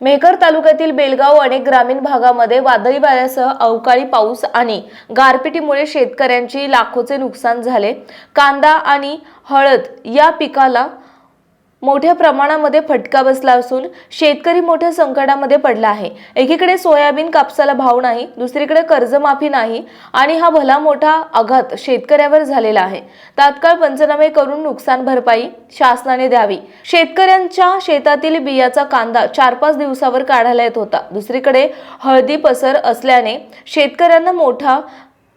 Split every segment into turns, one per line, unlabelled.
मेहकर तालुक्यातील बेलगाव अनेक ग्रामीण भागामध्ये वादळी वाऱ्यासह अवकाळी पाऊस आणि गारपिटीमुळे शेतकऱ्यांची लाखोचे नुकसान झाले. कांदा आणि हळद या पिकाला मोठ्या प्रमाणामध्ये फटका बसला असून शेतकरी मोठ्या संकटामध्ये पडला आहे. एकीकडे सोयाबीन कापसाला भाव नाही दुसरीकडे कर्जमाफी नाही आणि हा भला मोठा आघात शेतकऱ्यावर झालेला आहे. तात्काळ पंचनामे करून नुकसान भरपाई शासनाने द्यावी. शेतकऱ्यांच्या शेतातील बियाचा कांदा चार पाच दिवसावर काढायला येत होता. दुसरीकडे हळदी पसर असल्याने शेतकऱ्यांना मोठा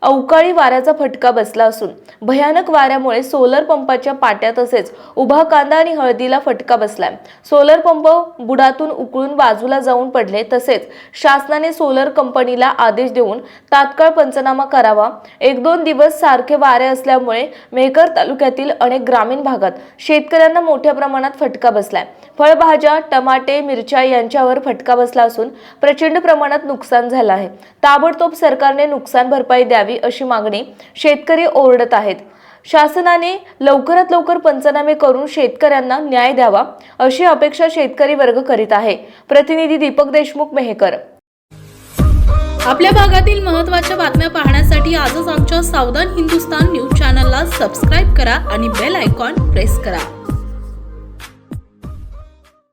अवकाळी वाऱ्याचा फटका बसला असून भयानक वाऱ्यामुळे सोलर पंपाच्या पाट्या तसेच उभा कांदा आणि हळदीला फटका बसलाय. सोलर पंप बुडातून उकळून बाजूला जाऊन पडले तसेच शासनाने सोलर कंपनीला आदेश देऊन तात्काळ पंचनामा करावा. एक दोन दिवस सारखे वारे असल्यामुळे मेहकर तालुक्यातील अनेक ग्रामीण भागात शेतकऱ्यांना मोठ्या प्रमाणात फटका बसलाय. फळभाज्या टमाटे मिरच्या यांच्यावर फटका बसला असून प्रचंड प्रमाणात नुकसान झालं आहे. ताबडतोब सरकारने नुकसान भरपाई द्यावी अशी मागणी शेतकरी ओरडत आहेत. शासनाने लवकरात लवकर पंचनामे करून शेतकऱ्यांना न्याय द्यावा अशी अपेक्षा शेतकरी वर्ग करीत आहे. प्रतिनिधी दीपक देशमुख मेहकर.
आपल्या भागातील महत्त्वाच्या बातम्या पाहण्यासाठी आजच आमच्या सावधान हिंदुस्तान न्यूज चॅनलला सबस्क्राईब करा आणि बेल आयकॉन प्रेस करा.